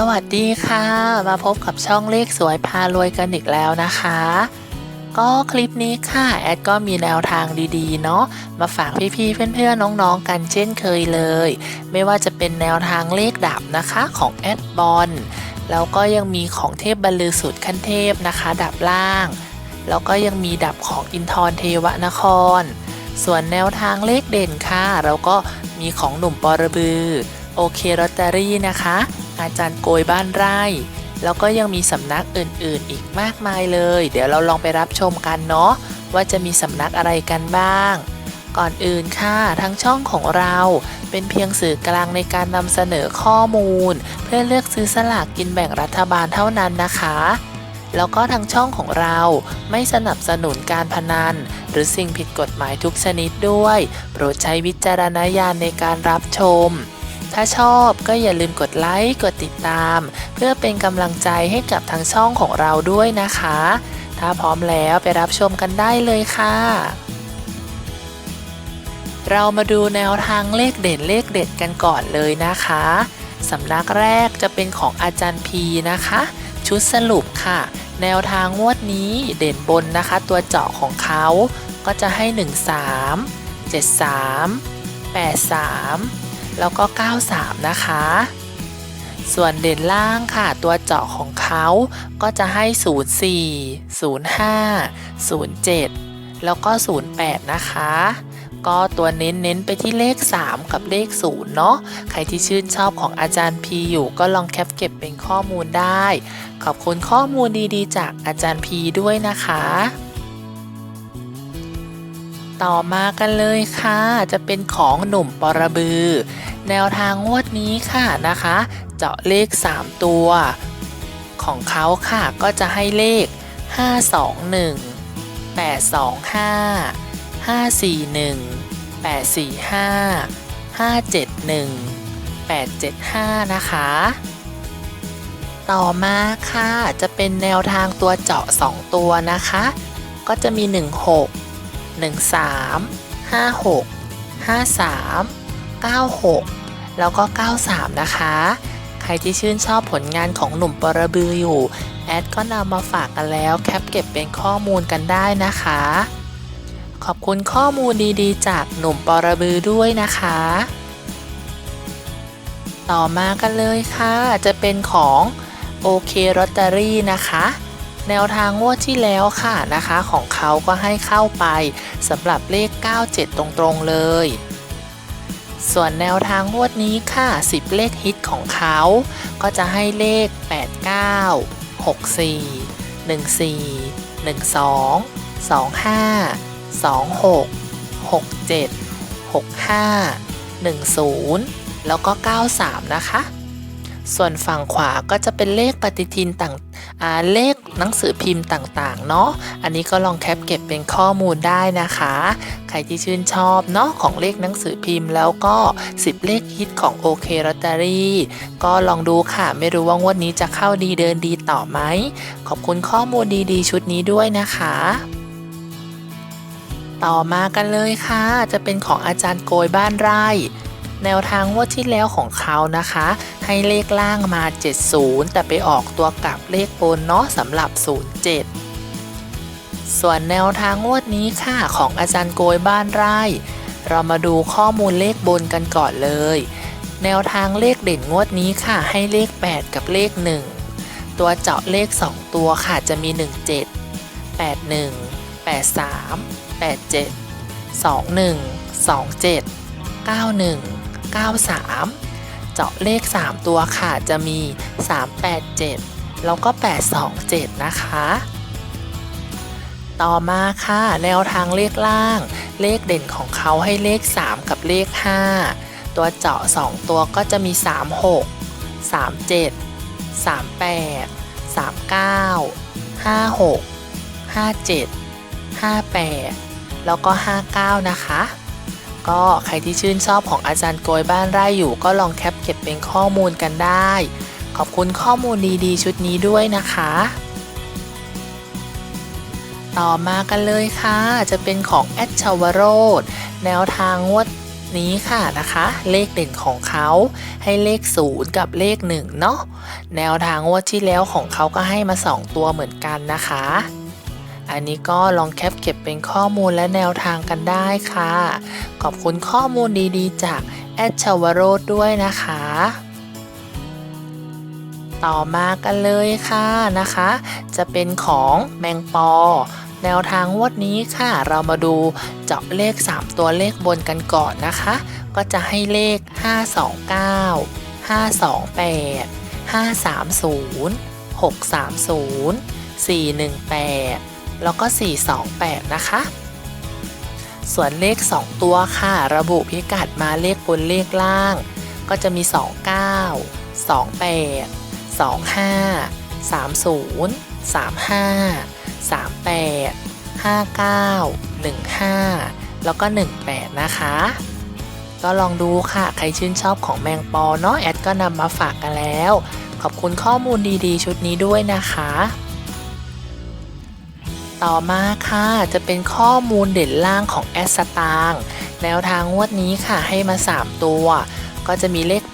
สวัสดีค่ะ มาพบกับช่องเลขสวยพารวยกันอีกแล้วนะคะ ก็คลิปนี้ค่ะแอดก็มีแนวทางดีๆ เนาะมาฝากพี่ๆเพื่อนๆน้องๆกันเช่นเคยเลย ไม่ว่าจะเป็นแนวทางเลขดับนะคะของแอดบอลแล้วก็ยังมีของเทพบรรลือสุดขั้นเทพนะคะ ดับล่าง แล้วก็ยังมีดับของอินทรเทวนคร ส่วนแนวทางเลขเด่นค่ะ เราก็มีของหนุ่มปอระบือ โอเคลอตเตอรี่นะคะ อาจารย์โกยบ้านไร่ แล้วก็ยังมีสำนักอื่นๆ อีกมากมายเลย เดี๋ยวเราลองไปรับชมกันเนาะว่าจะมีสำนักอะไรกันบ้าง ก่อนอื่นค่ะทั้งช่องของเราเป็นเพียงสื่อกลางในการนำเสนอข้อมูล เพื่อเลือกซื้อสลากกินแบ่งรัฐบาลเท่านั้นนะคะแล้วก็ทางช่องของเราไม่สนับสนุนการพนัน หรือสิ่งผิดกฎหมายทุกชนิดด้วย โปรดใช้วิจารณญาณในการรับชม ถ้าชอบก็อย่าลืมกดไลค์ กดติดตาม เพื่อเป็นกำลังใจให้กับทางช่องของเราด้วยนะคะ ถ้าพร้อมแล้วไปรับชมกันได้เลยค่ะ เรามาดูแนวทางเลขเด่นเลขเด็ดกันก่อนเลยนะคะสำนักแรกจะเป็นของอาจารย์พีนะคะ ชุดสรุปค่ะ แนวทางงวดนี้เด่นบนนะคะ ตัวเจาะของเขาก็จะให้ 1 3 7 3 8 3 แล้วก็ 93 นะคะ ส่วนเด่นล่างค่ะ ตัวเจาะของเขาก็จะให้ 04 05 07 แล้วก็ 08 นะคะ ก็ตัวเน้นเน้นไปที่เลข 3 กับเลข 0 เนาะ ใครที่ชื่นชอบของอาจารย์พีอยู่ก็ลองแคปเก็บเป็นข้อมูลได้ ขอบคุณข้อมูลดีๆ จากอาจารย์พีด้วยนะคะ ต่อมากันเลยค่ะ จะเป็นของหนุ่มปรบือ แนวทางงวดนี้ค่ะนะคะ เจาะเลข 3 ตัว ของเขาค่ะก็จะให้เลข 521 825 541 845 571 875 นะคะ ต่อมาค่ะจะเป็นแนวทางตัวเจาะ 2 ตัวนะคะ ก็จะมี 16 13 56 53 96 แล้วก็ 93 นะคะ ใครที่ชื่นชอบผลงานของหนุ่มปรบืออยู่ แอดก็นำมาฝากกันแล้วแคปเก็บเป็นข้อมูลกันได้นะคะ ขอบคุณข้อมูลดีๆ จากหนุ่มปรบือด้วยนะคะ ต่อมากันเลยค่ะ จะเป็นของโอเคลอตเตอรี่นะคะ แนวทางงวดที่แล้วค่ะนะคะของเขาก็ให้เข้าไปสำหรับเลข 97 ตรงๆเลย ส่วนแนวทางงวดนี้ค่ะ 10 เลขฮิตของเขา ก็จะให้เลข 89 64 14 12 25 26 67 65 10 แล้วก็ 93 นะคะ ส่วนฝั่งขวาก็จะเป็นเลขปฏิทินต่าง เลขหนังสือพิมพ์ต่างๆ เนาะ อันนี้ก็ลองแคปเก็บเป็นข้อมูลได้นะคะ ใครที่ชื่นชอบเนาะของเลขหนังสือพิมพ์แล้วก็ 10 เลขฮิตของโอเคลอตเตอรี่ ก็ลองดูค่ะ ไม่รู้ว่างวดนี้จะเข้าดีเดินดีต่อไหม ขอบคุณข้อมูลดีๆ ชุดนี้ด้วยนะคะต่อมากันเลยค่ะ จะเป็นของอาจารย์โกยบ้านไร่ แนวทางงวดที่แล้วของเขานะคะ ให้เลขล่างมา 70 แต่ไปออกตัวกลับเลขบนเนาะสำหรับ 07 ส่วนแนวทางงวดนี้ค่ะของอาจารย์โกยบ้านไร่ เรามาดูข้อมูลเลขบนกันก่อนเลย แนวทางเลขเด่นงวดนี้ค่ะให้เลข 8 กับเลข 1 ตัวเจาะเลข 2 ตัวค่ะจะมี 17 81 83 87 21 27 91 93 เจาะเลข 3 ตัวค่ะ จะมี 387 แล้วก็ 827 นะคะ ต่อมาค่ะ แนวทางเลขล่าง เลขเด่นของเขาให้เลข 3 กับเลข 5 ตัวเจาะ 2 ตัวก็จะมี 36 37 38 39 56 57 58 แล้วก็ 59 นะคะ ก็ใครที่ชื่นชอบของอาจารย์โกยบ้านไร่อยู่ ก็ลองแคปเก็บเป็นข้อมูลกันได้ ขอบคุณข้อมูลดีๆ ชุดนี้ด้วยนะคะ ต่อมากันเลยค่ะ จะเป็นของแอดชาวโรดแนวทางงวดนี้ค่ะนะคะ เลขเด่นของเขาให้เลข 0 กับเลข1เนาะแนวทางงวดที่แล้วของเขาก็ให้มา 2 ตัวเหมือนกันนะคะ อันนี้ก็ลองแคปเก็บเป็นข้อมูลและแนวทางกันได้ค่ะ ขอบคุณข้อมูลดีๆ จากแอดชาวโรดด้วยนะคะ ต่อมากันเลยค่ะนะคะ จะเป็นของแมงปอ แนวทางงวดนี้ค่ะ เรามาดูเจาะเลข 3 ตัวเลขบนกันก่อนนะคะ ก็จะให้เลข 529 528 530 630 418 แล้วก็ 428 นะคะ ส่วนเลข 2 ตัวค่ะ ระบุพิกัดมาเลขบนเลขล่าง ก็จะมี 29 28 25 30 35 38 59 15 แล้วก็ 18 นะคะ ก็ลองดูค่ะ ใครชื่นชอบของแมงปอเนาะแอดก็นำมาฝากกันแล้ว ขอบคุณข้อมูลดีๆ ชุดนี้ด้วยนะคะ ต่อมาค่ะจะเป็นข้อมูลเด่นล่างของแอสตางแนวทางงวดนี้ค่ะให้มา 3 ตัว ก็จะมีเลข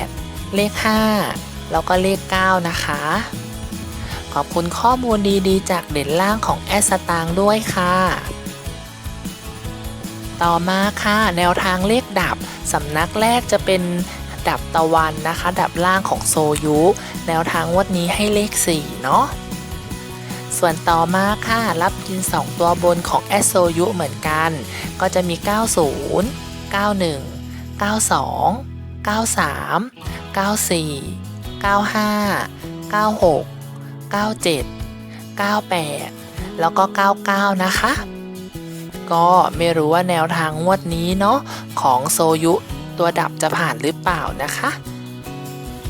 8 เลข 5 แล้วก็เลข 9 นะคะ ขอบคุณข้อมูลดีๆ จากเด่นล่างของแอสตางด้วยค่ะ ต่อมาค่ะ แนวทางเลขดับสำนักแรกจะเป็นดับตะวันนะคะ ดับล่างของโซยุ แนวทางงวดนี้ให้เลข 4 เนาะ ส่วนต่อมาค่ะรับกิน 2 ตัวบนของแอสโซยุเหมือนกัน ก็จะมี 90 91 92 93 94 95 96 97 98 แล้วก็ 99 นะคะ ก็ไม่รู้ว่าแนวทางงวดนี้เนาะของโซยุตัวดับจะผ่านหรือเปล่านะคะ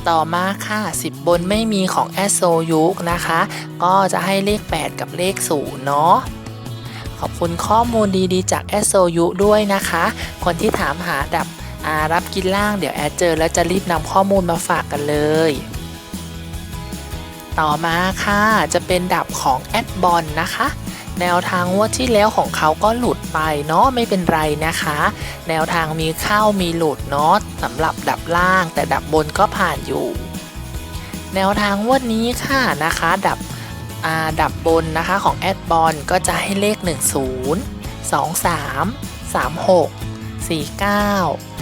ต่อมาค่ะ 10 บนไม่มีของแอสโซยุกนะคะ ก็จะให้เลข 8 กับเลข0เนาะขอบคุณข้อมูลดีๆ จากแอสโซยุด้วยนะคะ คนที่ถามหาดับอารับกินล่างเดี๋ยวแอดเจอแล้วจะรีบนำข้อมูลมาฝากกันเลย ต่อมาค่ะจะเป็นดับของแอดบอลนะคะ แนวทางงวดที่แล้วของเขาก็หลุดไปเนาะไม่เป็นไรนะคะ แนวทางมีเข้ามีหลุดเนาะสำหรับดับล่าง แต่ดับบนก็ผ่านอยู่ แนวทางงวดนี้ค่ะนะคะ ดับดับบนนะคะของแอดบอลก็จะให้เลข 10 23 36 49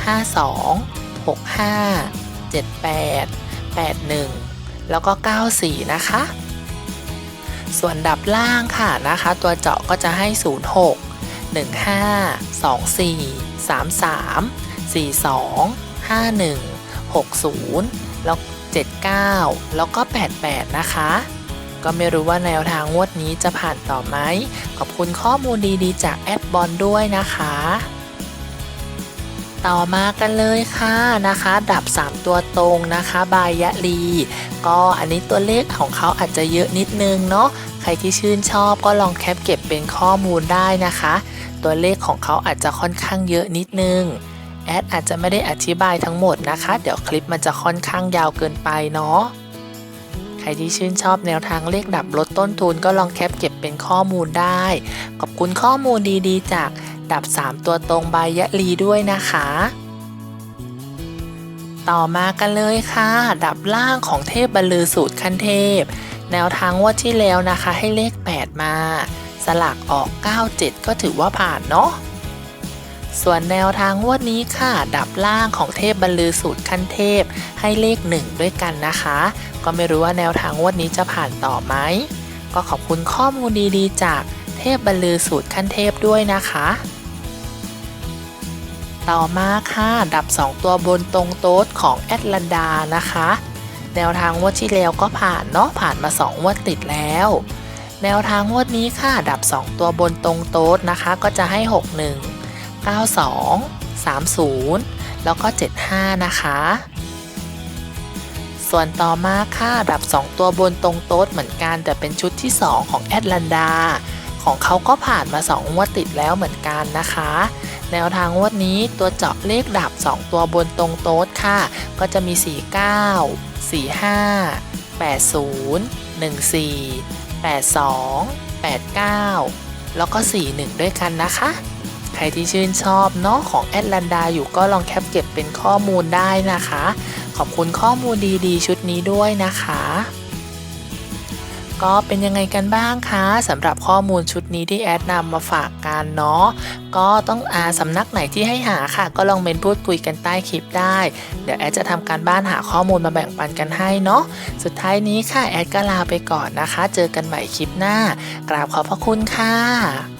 52 65 78 81 แล้วก็ 94 นะคะ ส่วนดับล่างค่ะนะคะ ตัวเจาะก็จะให้ 06 15 24 33 42 51 60 แล้ว 79 แล้วก็ 88 นะคะ ก็ไม่รู้ว่าแนวทางงวดนี้จะผ่านต่อไหม ขอบคุณข้อมูลดีๆ จากแอดบอลด้วยนะคะ ต่อมากันเลยค่ะนะคะ ดับ 3 ตัวตรงนะคะ บายะลี ก็อันนี้ตัวเลขของเขาอาจจะเยอะนิดนึงเนาะใครที่ชื่นชอบก็ลองแคปเก็บเป็นข้อมูลได้นะคะ ตัวเลขของเขาอาจจะค่อนข้างเยอะนิดนึงแอดอาจจะไม่ได้อธิบายทั้งหมดนะคะ เดี๋ยวคลิปมันจะค่อนข้างยาวเกินไปเนาะ รที่ชื่นชอบแนวทางเลขดับลดต้นทุนก็ลองแคปเก็บเป็นข้อมูลได้ ขอบคุณข้อมูลดีๆ จากดับ 3 ตัวตรงบายะลีด้วยนะคะ ต่อมากันเลยค่ะ ดับล่างของเทพบรรลือสูตรขั้นเทพ แนวทางว่าที่แล้วนะคะให้เลข 8 มา สลักออก 97 ก็ถือว่าผ่านเนาะ ส่วนแนวทางงวดนี้ค่ะ ดับล่างของเทพบรรลือสูตรขั้นเทพให้เลข 1 ด้วยกันนะคะ ก็ไม่รู้ว่าแนวทางงวดนี้จะผ่านต่อไหม ก็ขอบคุณข้อมูลดีๆ จากเทพบรรลือสูตรขั้นเทพด้วยนะคะ ต่อมาค่ะ ดับ 2 ตัวบนตรงโต๊ดของแอดลันดานะคะ แนวทางงวดที่แล้วก็ผ่านเนาะผ่านมา 2 งวดติดแล้วแนวทางงวดนี้ค่ะ ดับ 2 ตัวบนตรงโต๊ดนะคะ ก็จะให้ 61 92 30 แล้วก็ 75 นะคะ ส่วนต่อมาค่ะดับ 2 ตัวบนตรงโต๊ดเหมือนกัน แต่เป็นชุดที่ 2 ของแอดลันดา ของเขาก็ผ่านมา 2 งวดติดแล้วเหมือนกันนะคะแนวทางงวดนี้ตัวเจาะเลขดับ 2 ตัวบนตรงโต๊ดค่ะ ก็จะมี 49 45 80 14 82 89 แล้วก็ 41 ด้วยกันนะคะ ใครที่ชื่นชอบเนาะของแอดลันดาอยู่ก็ลองแคปเก็บเป็นข้อมูลได้นะคะ ขอบคุณข้อมูลดีๆ ชุดนี้ด้วยนะคะก็เป็นยังไงกันบ้างคะสำหรับข้อมูลชุดนี้ที่แอดนำมาฝากกันเนาะก็ต้องอาสำนักไหนที่ให้หาค่ะ ก็ลองเมนพูดคุยกันใต้คลิปได้ เดี๋ยวแอดจะทำการบ้านหาข้อมูลมาแบ่งปันกันให้เนาะสุดท้ายนี้ค่ะแอดก็ลาไปก่อนนะคะ เจอกันใหม่คลิปหน้ากราบขอบพระคุณค่ะ